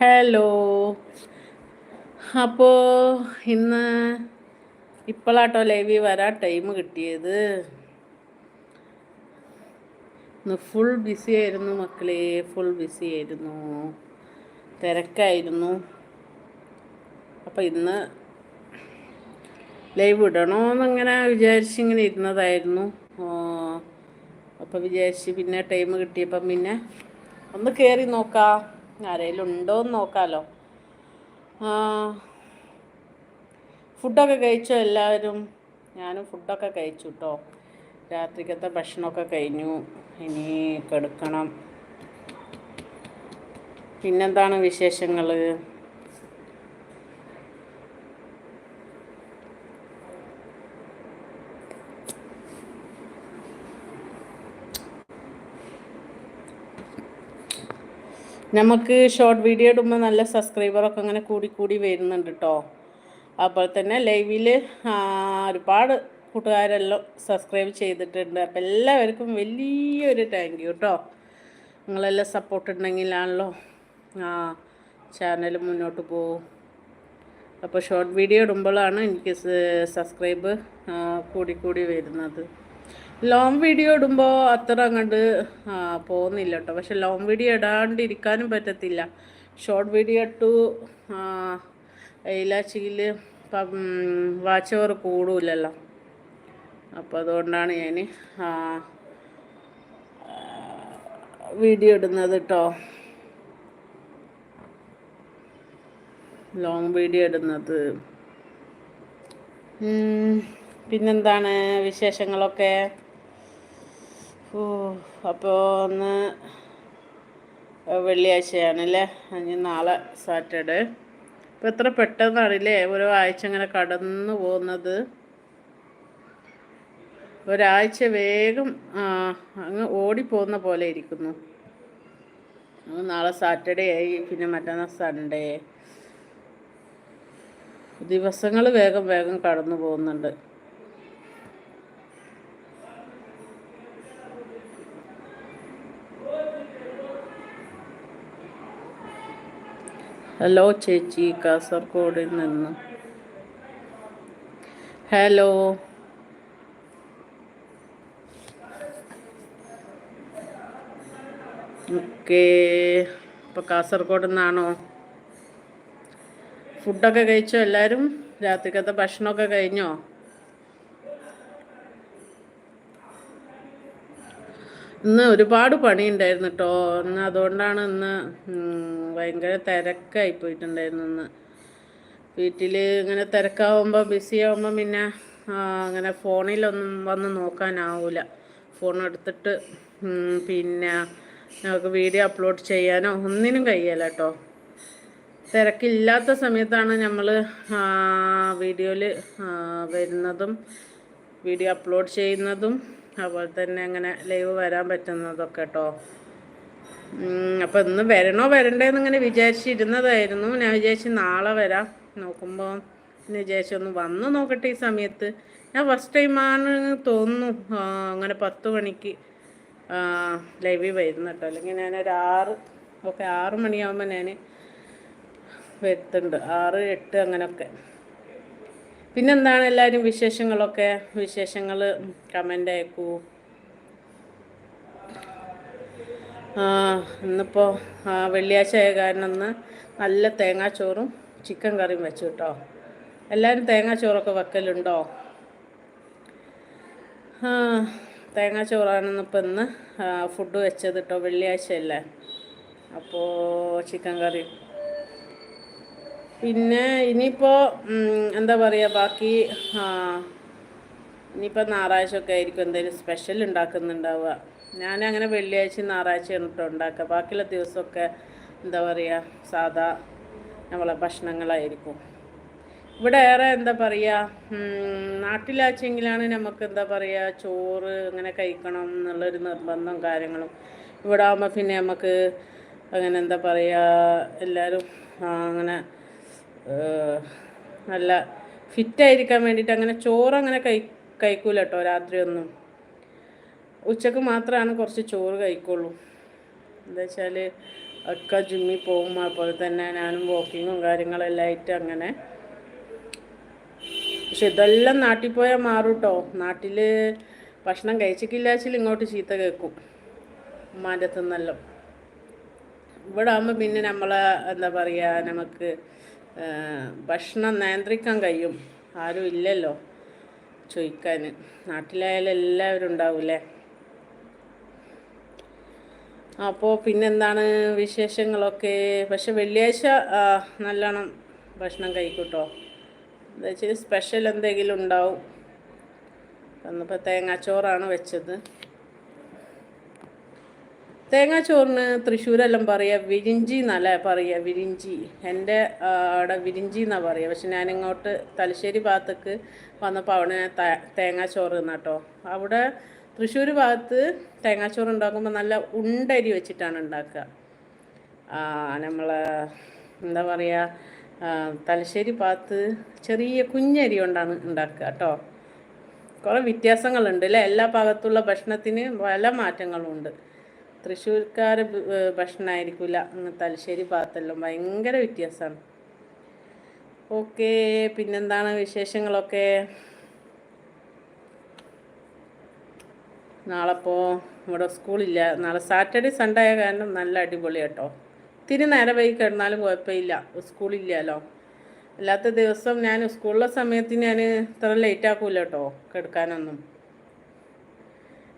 Hello. അപ്പോൾ ഇന്ന് ഇപ്പോഴാട്ടോ ലൈവിൽ വരാൻ ടൈം കിട്ടിയത്. ഇന്ന് ഫുൾ ബിസി ആയിരുന്നു മക്കളെ ഫുൾ ബിസി ആയിരുന്നു. തിരക്കായിരുന്നു. അപ്പോൾ ഇന്ന് ലൈവ് ഇടണമെന്നിങ്ങനെ വിചാരിച്ചിങ്ങനെ ഇരുന്നതായിരുന്നു. അപ്പോൾ വിചാരിച്ച് പിന്നെ ടൈം കിട്ടിയപ്പം പിന്നെ ഒന്ന് കയറി നോക്കാം. ആരെങ്കിലും ഉണ്ടോ എന്ന് നോക്കാമല്ലോ ഫുഡൊക്കെ കഴിച്ചോ എല്ലാവരും? ഞാനും ഫുഡൊക്കെ കഴിച്ചു കേട്ടോ രാത്രിക്കത്തെ ഭക്ഷണമൊക്കെ കഴിഞ്ഞു. ഇനി കെടുക്കണം. പിന്നെന്താണ് വിശേഷങ്ങൾ നമുക്ക് ഷോർട്ട് വീഡിയോ ഇടുമ്പോൾ നല്ല സബ്സ്ക്രൈബറൊക്കെ അങ്ങനെ കൂടി കൂടി വരുന്നുണ്ട് കേട്ടോ അതുപോലെ തന്നെ ലൈവിൽ ഒരുപാട് കൂട്ടുകാരെല്ലാം സബ്സ്ക്രൈബ് ചെയ്തിട്ടുണ്ട്. അപ്പോൾ എല്ലാവർക്കും വലിയൊരു താങ്ക് യു കേട്ടോ നിങ്ങളെല്ലാം സപ്പോർട്ട് ഉണ്ടെങ്കിലാണല്ലോ ആ ചാനൽ മുന്നോട്ട് പോകും അപ്പോൾ ഷോർട്ട് വീഡിയോ ഇടുമ്പോഴാണ് എനിക്ക് സബ്സ്ക്രൈബ് കൂടി കൂടി വരുന്നത്. ലോങ് വീഡിയോ ഇടുമ്പോൾ അത്ര അങ്ങോട്ട് പോകുന്നില്ല കേട്ടോ പക്ഷെ ലോങ് വീഡിയോ ഇടാണ്ടിരിക്കാനും പറ്റത്തില്ല. ഷോർട്ട് വീഡിയോ ഇട്ടു ഇലാച്ചിയിൽ വാച്ച് ഓവർ കൂടൂലല്ലോ. അപ്പോൾ അതുകൊണ്ടാണ് ഞാൻ വീഡിയോ ഇടുന്നത് കേട്ടോ ലോങ് വീഡിയോ ഇടുന്നത്. പിന്നെന്താണ് വിശേഷങ്ങളൊക്കെ? അപ്പോൾ ഒന്ന് വെള്ളിയാഴ്ചയാണല്ലേ? ഇനി നാളെ സാറ്റർഡേ. ഇപ്പോൾ എത്ര പെട്ടെന്നാണല്ലേ ഓരോ ആഴ്ച ഇങ്ങനെ കടന്നു പോകുന്നത്. ഒരാഴ്ച വേഗം അങ്ങ് ഓടിപ്പോകുന്ന പോലെ ഇരിക്കുന്നു. നാളെ സാറ്റർഡേ ആയി പിന്നെ മറ്റന്നാൾ സൺഡേ. ദിവസങ്ങൾ വേഗം വേഗം കടന്നു പോകുന്നുണ്ട്. ഹലോ ചേച്ചി കാസർഗോഡിൽ നിന്ന്. ഹലോ ഓക്കെ ഇപ്പോൾ കാസർഗോഡ് നിന്നാണോ? ഫുഡൊക്കെ കഴിച്ചോ എല്ലാവരും രാത്രിക്കത്തെ ഭക്ഷണമൊക്കെ കഴിഞ്ഞോ? ഇന്ന് ഒരുപാട് പണിയുണ്ടായിരുന്നു കേട്ടോ ഇന്ന് അതുകൊണ്ടാണ് ഇന്ന് ഭയങ്കര തിരക്കായി പോയിട്ടുണ്ടായിരുന്നു ഇന്ന്. വീട്ടിൽ ഇങ്ങനെ തിരക്കാവുമ്പോൾ ബിസി ആവുമ്പോൾ പിന്നെ അങ്ങനെ ഫോണിലൊന്നും വന്ന് നോക്കാനാവില്ല ഫോൺ എടുത്തിട്ട് പിന്നെ ഞങ്ങൾക്ക് വീഡിയോ അപ്ലോഡ് ചെയ്യാനോ ഒന്നിനും കഴിയല്ല കേട്ടോ തിരക്കില്ലാത്ത സമയത്താണ് നമ്മൾ വീഡിയോയിൽ വരുന്നതും വീഡിയോ അപ്ലോഡ് ചെയ്യുന്നതും അതുപോലെ തന്നെ അങ്ങനെ ലൈവ് വരാൻ പറ്റുന്നതൊക്കെ കേട്ടോ അപ്പോൾ ഇന്ന് വരണോ വരണ്ടേന്ന് ഇങ്ങനെ വിചാരിച്ചിരുന്നതായിരുന്നു. ഞാൻ വിചാരിച്ച് നാളെ വരാം. നോക്കുമ്പോൾ എന്ന് വിചാരിച്ചു ഒന്ന് വന്ന് നോക്കട്ടെ ഈ സമയത്ത്. ഞാൻ ഫസ്റ്റ് ടൈം ടൈമാണ് തോന്നുന്നു അങ്ങനെ പത്ത് മണിക്ക് ലൈവിൽ വരുന്നു കേട്ടോ അല്ലെങ്കിൽ ഞാനൊരു ആറ് ഓക്കെ ആറ് മണിയാകുമ്പോൾ ഞാൻ വരുത്തുന്നുണ്ട്. ആറ് എട്ട് അങ്ങനെയൊക്കെ പിന്നെന്താണ് എല്ലാവരും വിശേഷങ്ങളൊക്കെ? വിശേഷങ്ങൾ കമന്റ് അയക്കൂ. ഇന്നിപ്പോൾ വെള്ളിയാഴ്ച ആയ കാരണം ഇന്ന് നല്ല തേങ്ങാച്ചോറും ചിക്കൻ കറിയും വെച്ചു കേട്ടോ എല്ലാവരും തേങ്ങാച്ചോറൊക്കെ വെക്കലുണ്ടോ? തേങ്ങാച്ചോറാണെന്ന് ഇപ്പം ഇന്ന് ഫുഡ് വെച്ചത് കേട്ടോ വെള്ളിയാഴ്ച അല്ലേ അപ്പോൾ ചിക്കൻ കറി പിന്നെ ഇനിയിപ്പോൾ എന്താ പറയുക ബാക്കി ഇനിയിപ്പോൾ ഞായറാഴ്ച ഒക്കെ ആയിരിക്കും എന്തെങ്കിലും സ്പെഷ്യൽ ഉണ്ടാക്കുന്നുണ്ടാവുക. ഞാൻ അങ്ങനെ വെള്ളിയാഴ്ച ഞായറാഴ്ച കേട്ടോ ഉണ്ടാക്കുക ബാക്കിയുള്ള ദിവസമൊക്കെ എന്താ പറയുക സാധാ നമ്മളെ ഭക്ഷണങ്ങളായിരിക്കും. ഇവിടെ ഏറെ എന്താ പറയുക നാട്ടിലാച്ചെങ്കിലാണ് നമുക്ക് എന്താ പറയുക ചോറ് അങ്ങനെ കഴിക്കണം എന്നുള്ളൊരു നിർബന്ധം കാര്യങ്ങളും. ഇവിടെ ആകുമ്പോൾ പിന്നെ നമുക്ക് അങ്ങനെ എന്താ പറയുക എല്ലാവരും അങ്ങനെ നല്ല ഫിറ്റായിരിക്കാൻ വേണ്ടിയിട്ട് അങ്ങനെ ചോറ് അങ്ങനെ കഴി കഴിക്കൂല കേട്ടോ രാത്രിയൊന്നും. ഉച്ചയ്ക്ക് മാത്രമാണ് കുറച്ച് ചോറ് കഴിക്കുള്ളൂ. എന്താ വെച്ചാൽ ഒക്കെ ജിമ്മിൽ പോകും. അതുപോലെ തന്നെ ഞാനും വാക്കിങ്ങും കാര്യങ്ങളെല്ലാം ആയിട്ട് അങ്ങനെ. പക്ഷെ ഇതെല്ലാം നാട്ടിൽ പോയാൽ മാറും കേട്ടോ. നാട്ടിൽ ഭക്ഷണം കഴിച്ചിട്ടില്ലാച്ചിൽ ഇങ്ങോട്ട് ചീത്ത കേൾക്കും. ഉമ്മാന്റെ അടുത്തുനിന്നല്ലോ ഇവിടെ ആകുമ്പോൾ പിന്നെ നമ്മളെ എന്താ പറയുക നമുക്ക് ഭക്ഷണം നിയന്ത്രിക്കാൻ കഴിയും. ആരും ഇല്ലല്ലോ ചോദിക്കാൻ. നാട്ടിലായാലും എല്ലാവരും ഉണ്ടാവൂലേ അപ്പോൾ പിന്നെന്താണ് വിശേഷങ്ങളൊക്കെ? പക്ഷെ വെള്ളിയാഴ്ച നല്ലോണം ഭക്ഷണം കഴിക്കൂട്ടോ. എന്താ വെച്ചാൽ സ്പെഷ്യൽ എന്തെങ്കിലും ഉണ്ടാവും. അന്നിപ്പോൾ തേങ്ങാച്ചോറാണ് വെച്ചത്. തേങ്ങാച്ചോറിന് തൃശ്ശൂരെല്ലാം പറയുക വിരിഞ്ചി എന്നല്ല പറയുക വിരിഞ്ചി. എന്റെ അവിടെ വിരിഞ്ചി എന്നാണ് പറയുക പക്ഷെ ഞാനിങ്ങോട്ട് തലശ്ശേരി ഭാഗത്തേക്ക് വന്നപ്പോൾ അവിടെ തേങ്ങാച്ചോറ് തിന്നാട്ടോ. അവിടെ തൃശ്ശൂർ ഭാഗത്ത് തേങ്ങാച്ചോറ് ഉണ്ടാക്കുമ്പോൾ നല്ല ഉണ്ടരി വെച്ചിട്ടാണ് ഉണ്ടാക്കുക. നമ്മൾ എന്താ പറയുക തലശ്ശേരി ഭാഗത്ത് ചെറിയ കുഞ്ഞരി കൊണ്ടാണ് ഉണ്ടാക്കുക കേട്ടോ. കുറേ വ്യത്യാസങ്ങളുണ്ട് അല്ലേ? എല്ലാ ഭാഗത്തുള്ള ഭക്ഷണത്തിന് പല മാറ്റങ്ങളും തൃശ്ശൂർക്കാർ ഭക്ഷണമായിരിക്കില്ല തലശ്ശേരി ഭാഗത്തെല്ലാം ഭയങ്കര വ്യത്യാസമാണ് ഓക്കെ പിന്നെന്താണ് വിശേഷങ്ങളൊക്കെ? നാളെ ഇപ്പോൾ ഇവിടെ സ്കൂളില്ല. നാളെ സാറ്റർഡേ സൺഡേ ആയ കാരണം നല്ല അടിപൊളി കേട്ടോ. ഇത്തിരി നേരം വൈകി കിടന്നാലും കുഴപ്പമില്ല. സ്കൂളില്ലല്ലോ. അല്ലാത്ത ദിവസം ഞാൻ സ്കൂളിലെ സമയത്ത് ഞാൻ ഇത്ര ലേറ്റ് ആക്കൂല കേട്ടോ കിടക്കാനൊന്നും.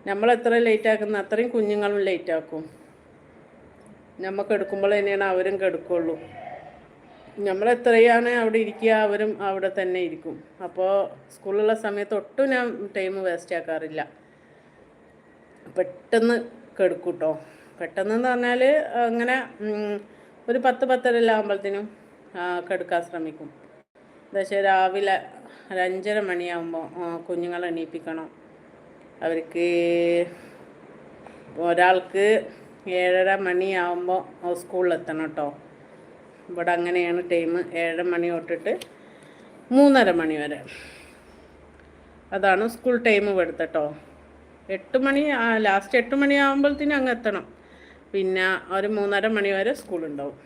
നമ്മൾ എത്ര ലേറ്റ് ആക്കുന്ന അത്രയും കുഞ്ഞുങ്ങളും ലേറ്റ് ആക്കും. നമുക്ക് എടുക്കുമ്പോൾ തന്നെയാണ് അവരും കെടുക്കുള്ളൂ. നമ്മൾ എത്രയാണ് അവിടെ ഇരിക്കുക അവരും അവിടെ തന്നെ ഇരിക്കും. അപ്പോൾ സ്കൂളിലുള്ള സമയത്ത് ഒട്ടും ഞാൻ ടൈം വേസ്റ്റ് ആക്കാറില്ല. പെട്ടെന്ന് കെടുക്കും പെട്ടെന്ന് എന്ന് പറഞ്ഞാൽ അങ്ങനെ ഒരു പത്ത് പത്തരല്ല ആകുമ്പോഴത്തേനും കെടുക്കാൻ ശ്രമിക്കും. വെച്ചാൽ രാവിലെ ഒരു അഞ്ചര മണിയാകുമ്പോൾ കുഞ്ഞുങ്ങളെ എണീപ്പിക്കണം. അവർക്ക് ഒരാൾക്ക് ഏഴര മണിയാകുമ്പോൾ സ്കൂളിലെത്തണം കേട്ടോ. ഇവിടെ അങ്ങനെയാണ് ടൈം. ഏഴര മണി തൊട്ടിട്ട് മൂന്നര മണി വരെ. അതാണ് സ്കൂൾ ടൈം ഇവിടുത്തെ കേട്ടോ. എട്ട് മണി ലാസ്റ്റ് എട്ട് മണിയാകുമ്പോഴത്തേനും അങ്ങ് എത്തണം. പിന്നെ ഒരു മൂന്നര മണി വരെ സ്കൂളുണ്ടാവും.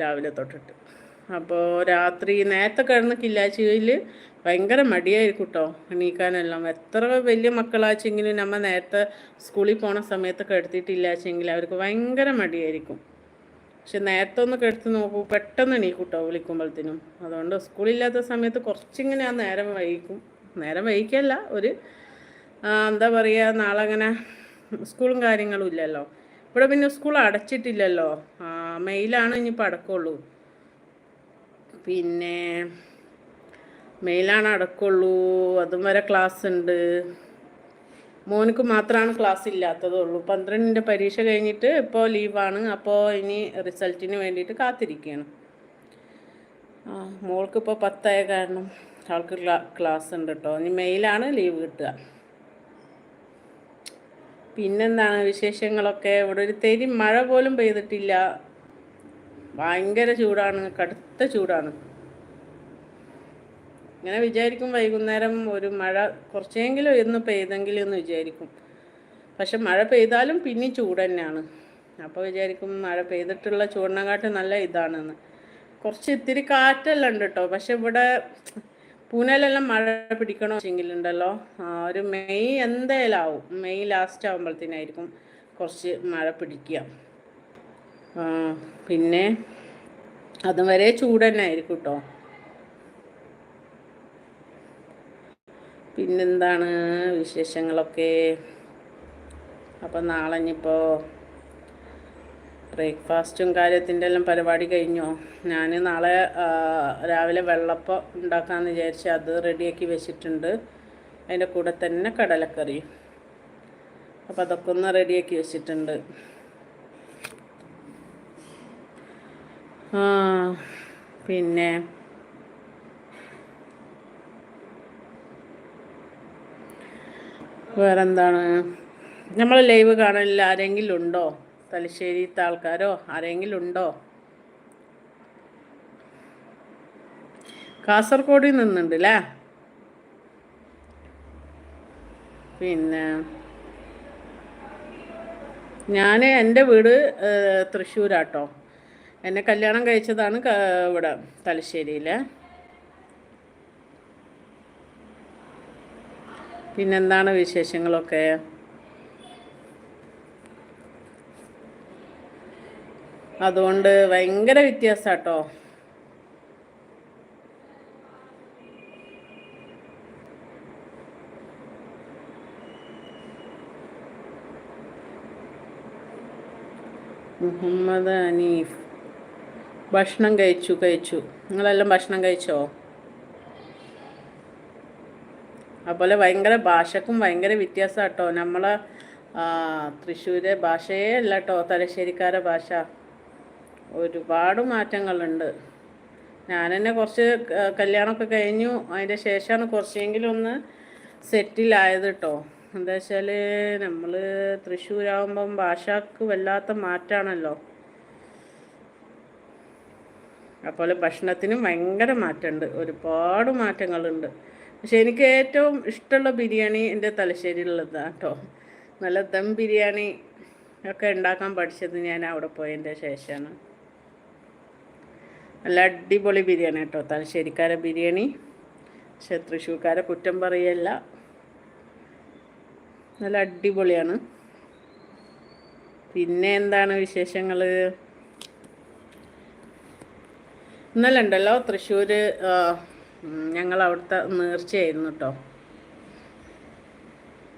രാവിലെ തൊട്ടിട്ട്. അപ്പോൾ രാത്രി നേരത്തെ കിടന്ന് കില്ലാച്ചിയിൽ ഭയങ്കര മടിയായിരിക്കും കേട്ടോ എണീക്കാനെല്ലാം. എത്ര വലിയ മക്കളാച്ചെങ്കിലും നമ്മൾ നേരത്തെ സ്കൂളിൽ പോണ സമയത്തൊക്കെ കിടത്തിയിട്ടില്ലാച്ചെങ്കിൽ അവർക്ക് ഭയങ്കര മടിയായിരിക്കും. പക്ഷെ നേരത്തെ ഒന്ന് കെടുത്ത് നോക്കൂ പെട്ടെന്ന് എണീക്കും കേട്ടോ വിളിക്കുമ്പോഴത്തേനും അതുകൊണ്ട് സ്കൂളില്ലാത്ത സമയത്ത് കുറച്ചിങ്ങനെ ആ നേരം വൈകും. നേരം വൈകിക്കല്ല ഒരു എന്താ പറയുക നാളെ അങ്ങനെ സ്കൂളും കാര്യങ്ങളും ഇല്ലല്ലോ. ഇവിടെ പിന്നെ സ്കൂൾ അടച്ചിട്ടില്ലല്ലോ. മെയിലാണ് ഇനിയിപ്പോൾ അടക്കമുള്ളൂ പിന്നെ മെയിലാണ് അടക്കുള്ളൂ. അതും വരെ ക്ലാസ് ഉണ്ട്. മോനക്ക് മാത്രമാണ് ക്ലാസ് ഇല്ലാത്തതുള്ളൂ പന്ത്രണ്ടിന്റെ പരീക്ഷ കഴിഞ്ഞിട്ട് ഇപ്പോൾ ലീവാണ് അപ്പോൾ ഇനി റിസൾട്ടിന് വേണ്ടിയിട്ട് കാത്തിരിക്കുകയാണ് ആ മോൾക്ക് ഇപ്പോൾ പത്തായ കാരണം അവൾക്ക് ക്ലാസ് ഉണ്ട് കേട്ടോ ഇനി മെയിലാണ് ലീവ് കിട്ടുക. പിന്നെന്താണ് വിശേഷങ്ങളൊക്കെ? ഇവിടെ ഒരു തെരി മഴ പോലും പെയ്തിട്ടില്ല. ഭയങ്കര ചൂടാണ് കടുത്ത ചൂടാണ്. ഇങ്ങനെ വിചാരിക്കും വൈകുന്നേരം ഒരു മഴ കുറച്ചെങ്കിലും ഇന്ന് പെയ്തെങ്കിലും എന്ന് വിചാരിക്കും. പക്ഷെ മഴ പെയ്താലും പിന്നെ ചൂട് തന്നെയാണ്. അപ്പോൾ വിചാരിക്കും മഴ പെയ്തിട്ടുള്ള ചൂടിനെക്കാട്ടും നല്ല ഇതാണെന്ന്. കുറച്ച് ഇത്തിരി കാറ്റെല്ലാം ഉണ്ട് കേട്ടോ. പക്ഷെ ഇവിടെ പൂനെയിലെല്ലാം മഴ പിടിക്കണോ വെച്ചെങ്കിലുണ്ടല്ലോ ആ, ഒരു മെയ് എന്തായാലും ആവും. മെയ് ലാസ്റ്റ് ആകുമ്പോഴത്തേനായിരിക്കും കുറച്ച് മഴ പിടിക്കുക. പിന്നെ അതും വരെ ചൂട് തന്നെ ആയിരിക്കും കേട്ടോ പിന്നെന്താണ് വിശേഷങ്ങളൊക്കെ? അപ്പം നാളെ ഇനിയിപ്പോൾ ബ്രേക്ക്ഫാസ്റ്റും കാര്യത്തിന്റെ എല്ലാം പരിപാടി കഴിഞ്ഞോ? ഞാൻ നാളെ രാവിലെ വെള്ളപ്പം ഉണ്ടാക്കാമെന്ന് വിചാരിച്ച് അത് റെഡിയാക്കി വെച്ചിട്ടുണ്ട്. അതിന്റെ കൂടെ തന്നെ കടലക്കറി അപ്പോൾ അതൊക്കെ ഒന്ന് റെഡിയാക്കി വെച്ചിട്ടുണ്ട്. പിന്നെ. വേറെന്താണ്? നമ്മൾ ലൈവ് കാണാനില്ല ആരെങ്കിലും ഉണ്ടോ? തലശ്ശേരിത്തെ ആൾക്കാരോ? ആരെങ്കിലും ഉണ്ടോ? കാസർഗോഡിൽ നിന്നുണ്ട് അല്ലേ പിന്നെ. ഞാൻ എന്റെ വീട് തൃശ്ശൂരാട്ടോ. എന്നെ കല്യാണം കഴിച്ചതാണ് ഇവിടെ തലശ്ശേരിയിൽ പിന്നെന്താണ് വിശേഷങ്ങളൊക്കെ? അതുകൊണ്ട് ഭയങ്കര വ്യത്യാസാട്ടോ. മുഹമ്മദ് അനീഫ്. ഭക്ഷണം കഴിച്ചു കഴിച്ചു. നിങ്ങളെല്ലാം ഭക്ഷണം കഴിച്ചോ? അതുപോലെ ഭയങ്കര ഭാഷക്കും ഭയങ്കര വ്യത്യാസം കേട്ടോ നമ്മളെ തൃശ്ശൂരെ ഭാഷയേ അല്ല കേട്ടോ തലശ്ശേരിക്കാരെ ഭാഷ. ഒരുപാട് മാറ്റങ്ങളുണ്ട്. ഞാൻ തന്നെ കുറച്ച് കല്യാണമൊക്കെ കഴിഞ്ഞു. അതിന്റെ ശേഷമാണ് കുറച്ചെങ്കിലും ഒന്ന് സെറ്റിലായത് കേട്ടോ എന്താ വെച്ചാൽ നമ്മൾ തൃശ്ശൂരാകുമ്പം ഭാഷക്ക് വല്ലാത്ത മാറ്റമാണല്ലോ അതുപോലെ ഭക്ഷണത്തിനും ഭയങ്കര മാറ്റമുണ്ട്. ഒരുപാട് മാറ്റങ്ങളുണ്ട്. പക്ഷെ എനിക്ക് ഏറ്റവും ഇഷ്ടമുള്ള ബിരിയാണി എന്റെ തലശ്ശേരിയിലുള്ളതാണ് കേട്ടോ നല്ല ദം ബിരിയാണി ഒക്കെ ഉണ്ടാക്കാൻ പഠിച്ചത് ഞാൻ അവിടെ പോയതിന്റെ ശേഷമാണ്. നല്ല അടിപൊളി ബിരിയാണി കേട്ടോ തലശ്ശേരിക്കാരെ ബിരിയാണി. പക്ഷെ തൃശ്ശൂർക്കാരെ കുറ്റം പറയല്ല. നല്ല അടിപൊളിയാണ്. പിന്നെ എന്താണ് വിശേഷങ്ങൾ ഇന്നലെ ഉണ്ടല്ലോ തൃശ്ശൂർ ഞങ്ങൾ അവിടുത്തെ നേർച്ചയായിരുന്നു കേട്ടോ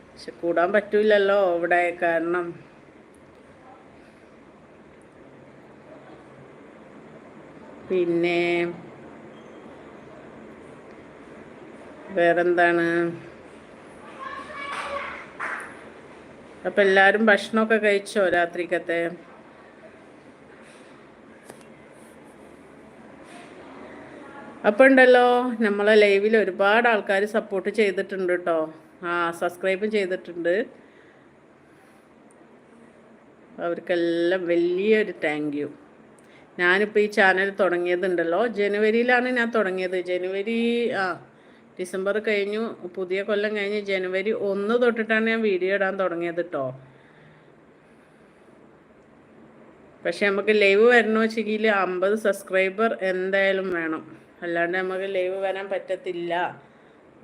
പക്ഷെ കൂടാൻ പറ്റൂലല്ലോ ഇവിടെ കാരണം പിന്നെ വേറെന്താണ്? അപ്പം എല്ലാവരും ഭക്ഷണമൊക്കെ കഴിച്ചോ രാത്രിക്കത്തെ? അപ്പോൾ ഉണ്ടല്ലോ നമ്മളെ ലൈവിൽ ഒരുപാട് ആൾക്കാർ സപ്പോർട്ട് ചെയ്തിട്ടുണ്ട് കേട്ടോ ആ സബ്സ്ക്രൈബും ചെയ്തിട്ടുണ്ട്. അവർക്കെല്ലാം വലിയൊരു താങ്ക് യു ഞാനിപ്പോൾ ഈ ചാനൽ തുടങ്ങിയതുണ്ടല്ലോ. ജനുവരിയിലാണ് ഞാൻ തുടങ്ങിയത്. ജനുവരി ആ ഡിസംബർ കഴിഞ്ഞു. പുതിയ കൊല്ലം കഴിഞ്ഞ് ജനുവരി ഒന്ന് തൊട്ടിട്ടാണ് ഞാൻ വീഡിയോ ഇടാൻ തുടങ്ങിയത് കേട്ടോ പക്ഷെ നമുക്ക് ലൈവ് വരണമെന്ന് വെച്ചെങ്കിൽ അമ്പത് സബ്സ്ക്രൈബർ എന്തായാലും വേണം. അല്ലാണ്ട് നമുക്ക് ലൈവ് വരാൻ പറ്റത്തില്ല.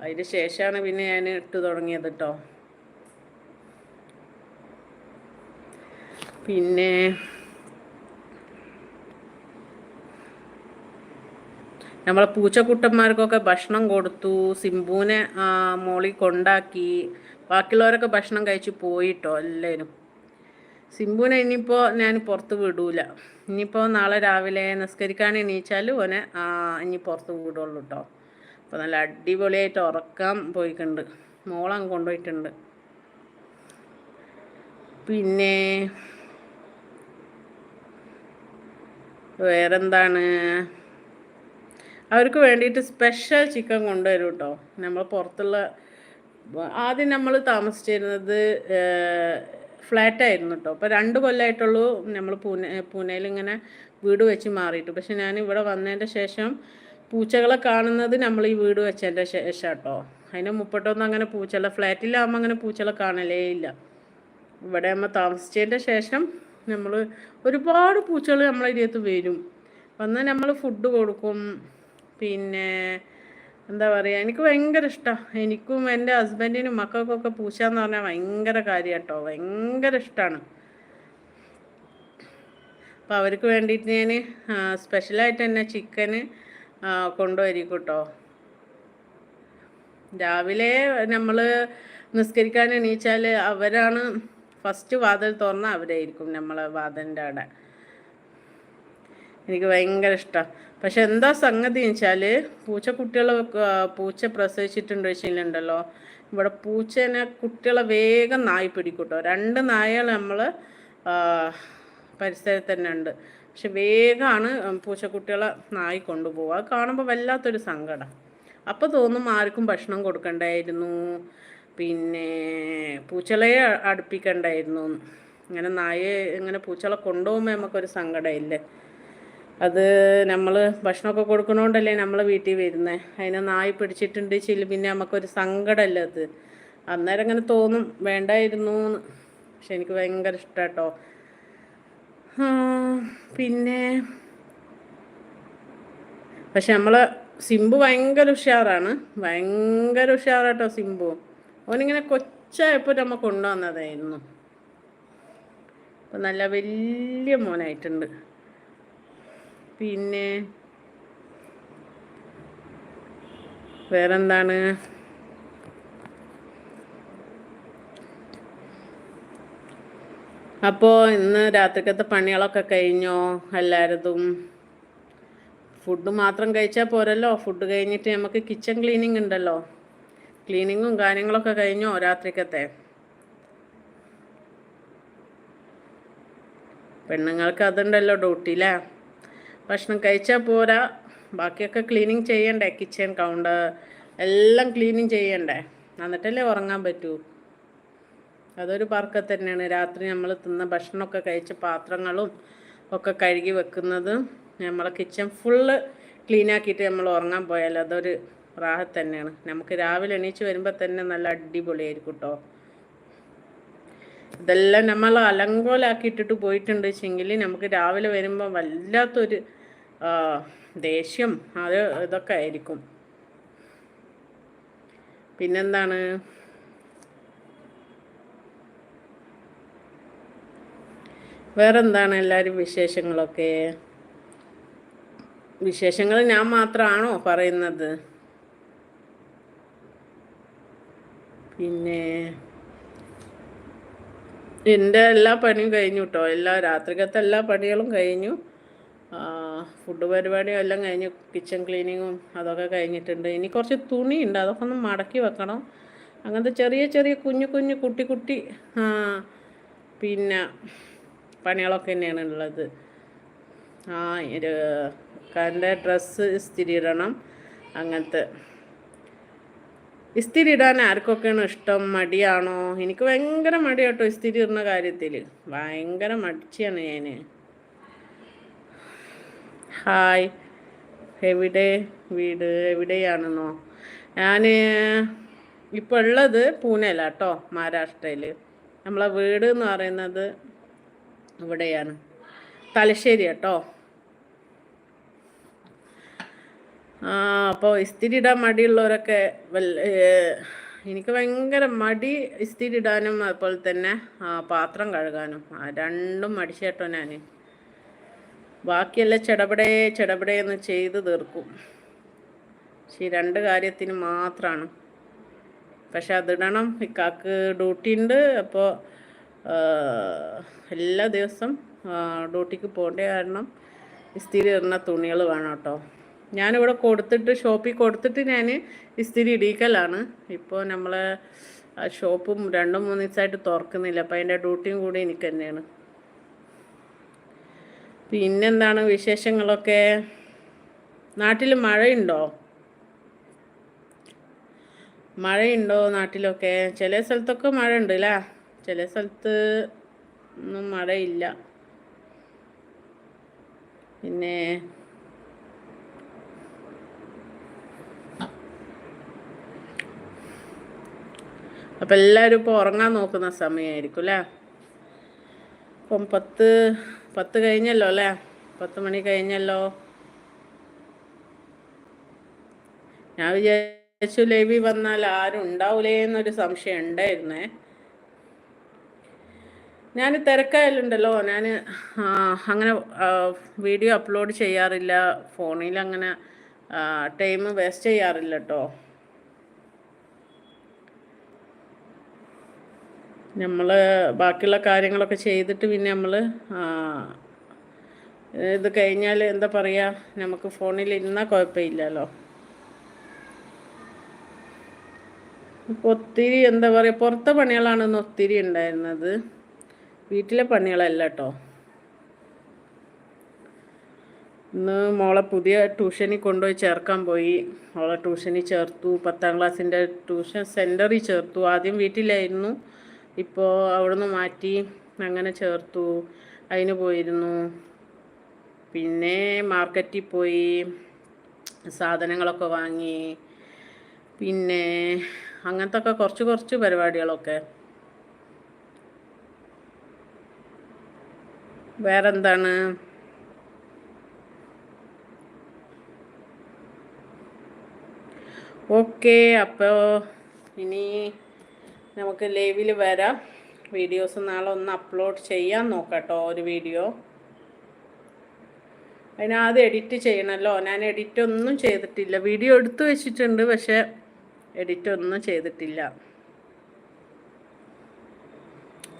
അതിന് ശേഷമാണ് പിന്നെ ഞാൻ ഇട്ട് തുടങ്ങിയത് കേട്ടോ പിന്നെ നമ്മളെ പൂച്ചക്കുട്ടന്മാർക്കൊക്കെ ഭക്ഷണം കൊടുത്തു. സിംബുവിനെ മോളി കൊണ്ടാക്കി. ബാക്കിയുള്ളവരൊക്കെ ഭക്ഷണം കഴിച്ച് പോയിട്ടോ എല്ലാവരും. സിംബുവിനെ ഇനിയിപ്പോൾ ഞാൻ പുറത്ത് വിടൂല. ഇനിയിപ്പോൾ നാളെ രാവിലെ നിസ്കരിക്കാൻ എണീച്ചാൽ ഓനെ ഇനി പുറത്ത് വിടുള്ളൂ കേട്ടോ അപ്പോൾ നല്ല അടിപൊളിയായിട്ട് ഉറക്കാൻ പോയിട്ടുണ്ട് മോളം കൊണ്ടുപോയിട്ടുണ്ട്. പിന്നെ വേറെന്താണ്? അവർക്ക് വേണ്ടിയിട്ട് സ്പെഷ്യൽ ചിക്കൻ കൊണ്ടുവരും കേട്ടോ നമ്മൾ പുറത്തുള്ള ആദ്യം നമ്മൾ താമസിച്ചിരുന്നത് ഫ്ലാറ്റായിരുന്നു കേട്ടോ അപ്പോൾ രണ്ട് കൊല്ലമായിട്ടുള്ളൂ നമ്മൾ പൂനെ പൂനെയിൽ ഇങ്ങനെ വീട് വെച്ച് മാറിയിട്ട്. പക്ഷെ ഞാൻ ഇവിടെ വന്നതിന്റെ ശേഷം പൂച്ചകളെ കാണുന്നത് നമ്മൾ ഈ വീട് വെച്ചതിന്റെ ശേഷം കേട്ടോ അതിന്റെ മുപ്പട്ടൊന്നും അങ്ങനെ പൂച്ചകളെ ഫ്ലാറ്റിലാകുമ്പോൾ അങ്ങനെ പൂച്ചകളെ കാണലേ ഇല്ല. ഇവിടെ നമ്മൾ താമസിച്ചതിന്റെ ശേഷം നമ്മൾ ഒരുപാട് പൂച്ചകൾ നമ്മളെ ഇതിനകത്ത് വരും. വന്നാൽ നമ്മൾ ഫുഡ് കൊടുക്കും. പിന്നെ എന്താ പറയുക എനിക്ക് ഭയങ്കര ഇഷ്ടമാണ് എനിക്കും എന്റെ ഹസ്ബൻഡിനും മക്കൾക്കൊക്കെ പൂച്ച എന്ന് പറഞ്ഞാൽ ഭയങ്കര കാര്യം കേട്ടോ ഭയങ്കര ഇഷ്ടമാണ് അപ്പോൾ അവർക്ക് വേണ്ടിയിട്ട് ഞാൻ സ്പെഷ്യലായിട്ട് തന്നെ ചിക്കന് കൊണ്ടുവരിക്കും കേട്ടോ രാവിലെ നമ്മൾ നിസ്കരിക്കാൻ എണീച്ചാൽ അവരാണ് ഫസ്റ്റ് വാതിൽ തുറന്ന അവരായിരിക്കും നമ്മളെ വാതിലിന്റെ അവിടെ എനിക്ക് ഭയങ്കര ഇഷ്ടമാണ് പക്ഷെ എന്താ സംഗതി വെച്ചാൽ കുട്ടികളെ പൂച്ച പ്രസവിച്ചിട്ടുണ്ട് വെച്ചിട്ടുണ്ടല്ലോ ഇവിടെ പൂച്ചേനെ കുട്ടികളെ വേഗം നായി പിടിക്കൂട്ടോ. രണ്ട് നായകൾ നമ്മൾ പരിസരത്ത് തന്നെ ഉണ്ട്. പക്ഷെ വേഗമാണ് പൂച്ചക്കുട്ടികളെ നായി കൊണ്ടുപോകുക അത് കാണുമ്പോൾ വല്ലാത്തൊരു സങ്കടം. അപ്പോൾ തോന്നും ആർക്കും ഭക്ഷണം കൊടുക്കണ്ടായിരുന്നു. പിന്നെ പൂച്ചകളെ അടുപ്പിക്കണ്ടായിരുന്നു. ഇങ്ങനെ നായെ ഇങ്ങനെ പൂച്ചകളെ കൊണ്ടുപോകുമ്പോൾ നമുക്കൊരു സങ്കടമില്ലേ അത് നമ്മൾ ഭക്ഷണമൊക്കെ കൊടുക്കണോണ്ടല്ലേ നമ്മൾ വീട്ടിൽ വരുന്നത് അതിനെ നായി പിടിച്ചിട്ടുണ്ട് ചില പിന്നെ നമുക്കൊരു സങ്കടമല്ല അത്. അന്നേരം അങ്ങനെ തോന്നും വേണ്ടായിരുന്നു പക്ഷെ എനിക്ക് ഭയങ്കര ഇഷ്ടാട്ടോ. പിന്നെ പക്ഷെ നമ്മൾ സിംബു ഭയങ്കര ഉഷാറാണ്. ഭയങ്കര ഉഷാറാട്ടോ സിംബു ഓനിങ്ങനെ കൊച്ചായപ്പോൾ നമ്മൾ കൊണ്ടുവന്നതായിരുന്നു. അപ്പം നല്ല വലിയ മോനായിട്ടുണ്ട്. പിന്നെ വേറെന്താണ്? അപ്പോ ഇന്ന് രാത്രിക്കത്തെ പണികളൊക്കെ കഴിഞ്ഞോ എല്ലാവരതും ഫുഡ് മാത്രം കഴിച്ചാൽ പോരല്ലോ. ഫുഡ് കഴിഞ്ഞിട്ട് നമുക്ക് കിച്ചൺ ക്ലീനിങ് ഉണ്ടല്ലോ. ക്ലീനിങ്ങും കാര്യങ്ങളൊക്കെ കഴിഞ്ഞോ രാത്രിക്കത്തെ? പെണ്ണുങ്ങൾക്ക് അതുണ്ടല്ലോ ഡ്യൂട്ടി അല്ലേ ഭക്ഷണം കഴിച്ചാൽ പോരാ. ബാക്കിയൊക്കെ ക്ലീനിങ് ചെയ്യണ്ടേ? കിച്ചൺ കൗണ്ടർ എല്ലാം ക്ലീനിങ് ചെയ്യണ്ടേ? എന്നിട്ടല്ലേ ഉറങ്ങാൻ പറ്റൂ. അതൊരു പാർക്ക തന്നെയാണ്. രാത്രി നമ്മൾ തിന്ന ഭക്ഷണമൊക്കെ കഴിച്ച പാത്രങ്ങളും ഒക്കെ കഴുകി വെക്കുന്നത് നമ്മളെ കിച്ചൺ ഫുള്ള് ക്ലീൻ ആക്കിയിട്ട് നമ്മൾ ഉറങ്ങാൻ പോയാൽ അതൊരു റാഹത്ത് തന്നെയാണ്. നമുക്ക് രാവിലെ എണീച്ച് വരുമ്പോൾ തന്നെ നല്ല അടിപൊളിയായിരിക്കും കേട്ടോ ഇതെല്ലാം നമ്മൾ അലങ്കോലാക്കി ഇട്ടിട്ട് പോയിട്ടുണ്ട് വെച്ചെങ്കിൽ നമുക്ക് രാവിലെ വരുമ്പോൾ വല്ലാത്തൊരു ദേഷ്യം അത് ഇതൊക്കെ ആയിരിക്കും. പിന്നെന്താണ്? വേറെന്താണ് എല്ലാവരും വിശേഷങ്ങളൊക്കെ? വിശേഷങ്ങൾ ഞാൻ മാത്രമാണോ പറയുന്നത്? പിന്നെ എന്റെ എല്ലാ പണിയും കഴിഞ്ഞു കേട്ടോ എല്ലാ രാത്രികത്തെ എല്ലാ പണികളും കഴിഞ്ഞു. ഫുഡ് പരിപാടിയും എല്ലാം കഴിഞ്ഞ് കിച്ചൺ ക്ലീനിങ്ങും അതൊക്കെ കഴിഞ്ഞിട്ടുണ്ട്. ഇനി കുറച്ച് തുണിയുണ്ട് അതൊക്കെ ഒന്ന് മടക്കി വെക്കണം. അങ്ങനത്തെ ചെറിയ ചെറിയ കുഞ്ഞു കുഞ്ഞു കുട്ടി കുട്ടി പിന്നെ പണികളൊക്കെ തന്നെയാണ് ഉള്ളത്. ആ കാരന്റെ ഡ്രസ്സ് ഇസ്തിരി ഇടണം അങ്ങനത്തെ ഇസ്തിരി ഇടാൻ ആർക്കൊക്കെയാണ് ഇഷ്ടം? മടിയാണോ? എനിക്ക് ഭയങ്കര മടിയാട്ടോ ഇസ്തിരി ഇടുന്ന കാര്യത്തിൽ ഭയങ്കര മടിച്ചാണ് ഞാൻ ഹായ്. എവിടെ? വീട് എവിടെയാണെന്നോ? ഞാൻ ഇപ്പോൾ ഉള്ളത് പൂനെയിലാട്ടോ മഹാരാഷ്ട്രയിൽ നമ്മളെ വീട് എന്ന് പറയുന്നത് ഇവിടെയാണ്. തലശ്ശേരി കേട്ടോ ആ അപ്പോൾ ഇസ്തിരി ഇടാൻ മടിയുള്ളവരൊക്കെ എനിക്ക് ഭയങ്കര മടി ഇസ്തിരി ഇടാനും അതുപോലെ തന്നെ പാത്രം കഴുകാനും. രണ്ടും മടിച്ചേട്ടോ ഞാൻ ബാക്കിയെല്ലാം ചെടപടേ ചെടപടേ എന്ന് ചെയ്ത് തീർക്കും. പക്ഷെ ഈ രണ്ട് കാര്യത്തിന് മാത്രമാണ് പക്ഷെ അതിടണം. ഇക്കാക്ക് ഡ്യൂട്ടി ഉണ്ട്. അപ്പോൾ എല്ലാ ദിവസം ഡ്യൂട്ടിക്ക് പോകേണ്ട കാരണം ഇസ്തിരി ഇടുന്ന തുണികൾ വേണം കേട്ടോ. ഞാനിവിടെ കൊടുത്തിട്ട് ഷോപ്പിൽ കൊടുത്തിട്ട് ഞാൻ ഇസ്തിരി ഇടിക്കലാണ്. ഇപ്പോൾ നമ്മൾ ഷോപ്പും രണ്ടും മൂന്ന് ദിവസമായിട്ട് തുറക്കുന്നില്ല. അപ്പം അതിന്റെ ഡ്യൂട്ടിയും കൂടി എനിക്ക് തന്നെയാണ്. പിന്നെന്താണ് വിശേഷങ്ങളൊക്കെ? നാട്ടിൽ മഴയുണ്ടോ? മഴയുണ്ടോ നാട്ടിലൊക്കെ? ചില സ്ഥലത്തൊക്കെ മഴ ഉണ്ട് അല്ലേ ചില സ്ഥലത്ത് ഒന്നും മഴയില്ല. പിന്നെ അപ്പം എല്ലാവരും ഇപ്പോൾ ഉറങ്ങാൻ നോക്കുന്ന സമയമായിരിക്കും അല്ലേ അപ്പം പത്ത് പത്ത് കഴിഞ്ഞല്ലോ അല്ലേ? പത്ത് മണി കഴിഞ്ഞല്ലോ. ഞാൻ വിചാരിച്ചു ലേബി വന്നാൽ ആരും ഉണ്ടാവൂലേ എന്നൊരു സംശയം ഉണ്ടായിരുന്നേ. ഞാൻ തിരക്കായാലുണ്ടല്ലോ. ഞാൻ അങ്ങനെ വീഡിയോ അപ്ലോഡ് ചെയ്യാറില്ല. ഫോണിൽ അങ്ങനെ ടൈം വേസ്റ്റ് ചെയ്യാറില്ല കേട്ടോ നമ്മൾ ബാക്കിയുള്ള കാര്യങ്ങളൊക്കെ ചെയ്തിട്ട് പിന്നെ നമ്മൾ ഇത് കഴിഞ്ഞാൽ എന്താ പറയുക നമുക്ക് ഫോണിൽ ഇരുന്നാൽ കുഴപ്പമില്ലല്ലോ. ഇപ്പോൾ ഒത്തിരി എന്താ പറയുക പുറത്തെ പണികളാണ് ഇന്ന് ഒത്തിരി ഉണ്ടായിരുന്നത്. വീട്ടിലെ പണികളല്ല കേട്ടോ ഇന്ന് മോളെ പുതിയ ട്യൂഷനിൽ കൊണ്ടുപോയി ചേർക്കാൻ പോയി. മോളെ ട്യൂഷനിൽ ചേർത്തു പത്താം ക്ലാസ്സിന്റെ ട്യൂഷൻ സെന്ററിൽ ചേർത്തു. ആദ്യം വീട്ടിലായിരുന്നു. ഇപ്പോൾ അവിടുന്ന് മാറ്റി അങ്ങനെ ചേർത്തു. അതിന് പോയിരുന്നു. പിന്നെ മാർക്കറ്റിൽ പോയി സാധനങ്ങളൊക്കെ വാങ്ങി. പിന്നെ അങ്ങനത്തെ ഒക്കെ കുറച്ച് കുറച്ച് പരിപാടികളൊക്കെ. വേറെന്താണ്? ഓക്കെ അപ്പോൾ ഇനി നമുക്ക് ലൈവിൽ വരാം. വീഡിയോസ് നാളെ ഒന്ന് അപ്ലോഡ് ചെയ്യാൻ നോക്കട്ടോ ഒരു വീഡിയോ. അതിനാദ്യം എഡിറ്റ് ചെയ്യണമല്ലോ ഞാൻ എഡിറ്റ് ഒന്നും ചെയ്തിട്ടില്ല. വീഡിയോ എടുത്തു വെച്ചിട്ടുണ്ട് പക്ഷെ എഡിറ്റ് ഒന്നും ചെയ്തിട്ടില്ല.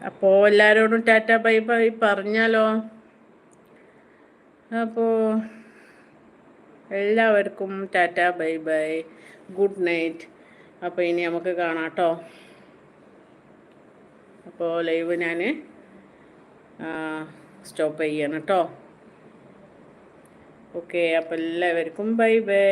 അപ്പോൾ എല്ലാവരോടും ടാറ്റ ബൈ ബൈ പറഞ്ഞാലോ? അപ്പോൾ എല്ലാവർക്കും tata bye bye. Good night. അപ്പോൾ ഇനി നമുക്ക് കാണാം കേട്ടോ. അപ്പോൾ ലൈവ് ഞാൻ സ്റ്റോപ്പ് ചെയ്യണം കേട്ടോ ഓക്കെ അപ്പോൾ എല്ലാവർക്കും ബൈ ബൈ